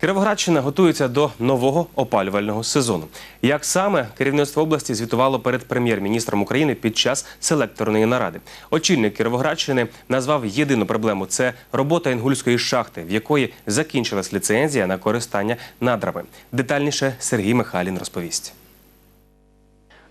Кіровоградщина готується до нового опалювального сезону. Як саме керівництво області звітувало перед прем'єр-міністром України під час селекторної наради? Очільник Кіровоградщини назвав єдину проблему це робота інгульської шахти, в якої закінчилась ліцензія на користання надрами. Детальніше Сергій Михайлін розповість.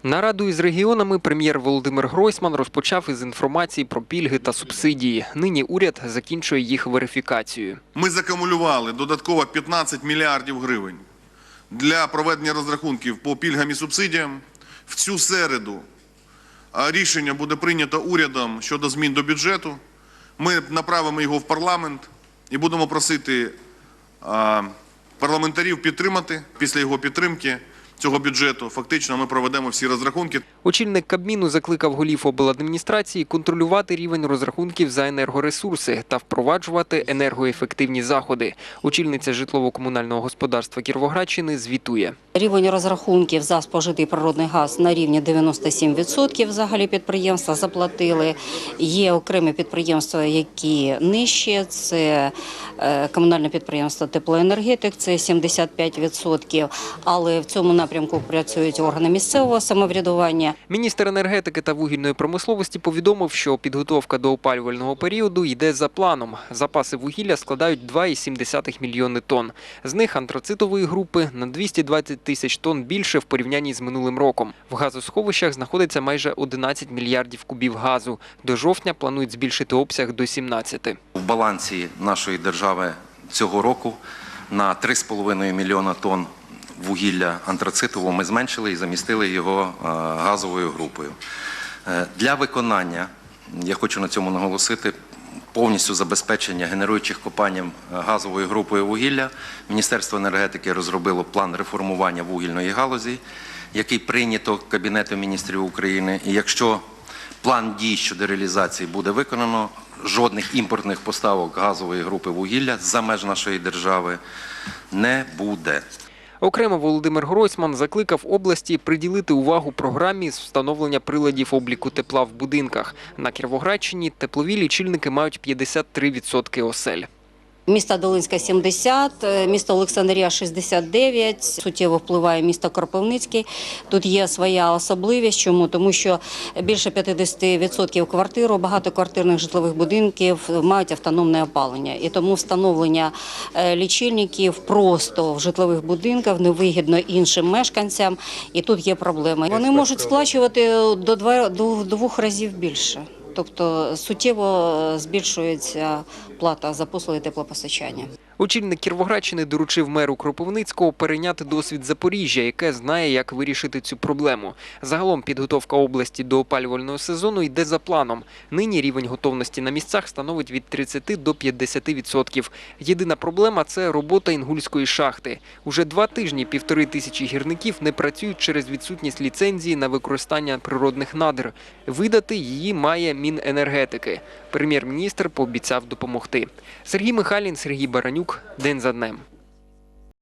Нараду із регіонами прем'єр Володимир Гройсман розпочав із інформації про пільги та субсидії. Нині уряд закінчує їх верифікацію. Ми закумулювали додатково 15 мільярдів гривень для проведення розрахунків по пільгам і субсидіям. В цю середу рішення буде прийнято урядом щодо змін до бюджету. Ми направимо його в парламент і будемо просити парламентарів підтримати. Після його підтримки цього бюджету фактично ми проведемо всі розрахунки. Очільник Кабміну закликав голів обладміністрації контролювати рівень розрахунків за енергоресурси та впроваджувати енергоефективні заходи. Очільниця житлово-комунального господарства Кіровоградщини звітує. Рівень розрахунків за спожитий природний газ на рівні 97% взагалі підприємства заплатили. Є окремі підприємства, які нижче. Це е, комунальне підприємство теплоенергетик, це 75%. Але в цьому напрямку працюють органи місцевого самоврядування. Міністр енергетики та вугільної промисловості повідомив, що підготовка до опалювального періоду йде за планом. Запаси вугілля складають 2,7 мільйони тонн. З них антрацитової групи на 220 тисяч тонн більше в порівнянні з минулим роком. В газосховищах знаходиться майже 11 мільярдів кубів газу. До жовтня планують збільшити обсяг до 17. В балансі нашої держави цього року на 3,5 мільйона тонн вугілля антрацитового ми зменшили і замістили його е, газовою групою. Е, Для виконання, я хочу на цьому наголосити, повністю забезпечення генеруючих копанням е, газовою групою вугілля, Міністерство енергетики розробило план реформування вугільної галузі, який прийнято Кабінетом міністрів України. І якщо план дій щодо реалізації буде виконано, жодних імпортних поставок газової групи вугілля за меж нашої держави не буде. Окремо Володимир Гройсман закликав області приділити увагу програмі з встановлення приладів обліку тепла в будинках. На Кіровоградщині теплові лічильники мають 53% осель. Місто Долинська 70, е, місто Олександрія 69, суттєво впливає місто Кропивницький. Тут є своя особливість. Чому? Тому що більше 50% квартир у багатоквартирних житлових будинків мають автономне опалення. І тому встановлення е, лічильників просто в житлових будинках невигідно іншим мешканцям. І тут є проблеми. Вони можуть сплачувати до двох разів більше. Тобто суттєво е, збільшується плата за послуги теплопостачання. Очільник Кіровоградщини доручив меру Кропивницького перейняти досвід Запоріжжя, яке знає, як вирішити цю проблему. Загалом підготовка області до опалювального сезону йде за планом. Нині рівень готовності на місцях становить від 30 до 50%. Єдина проблема це робота інгульської шахти. Уже два тижні півтори тисячі гірників не працюють через відсутність ліцензії на використання природних надр. Видати її має Міненергетики. Прем'єр-міністр пообіцяв допомогти. Сергій Михайлін, Сергій Баранюк. День за днем.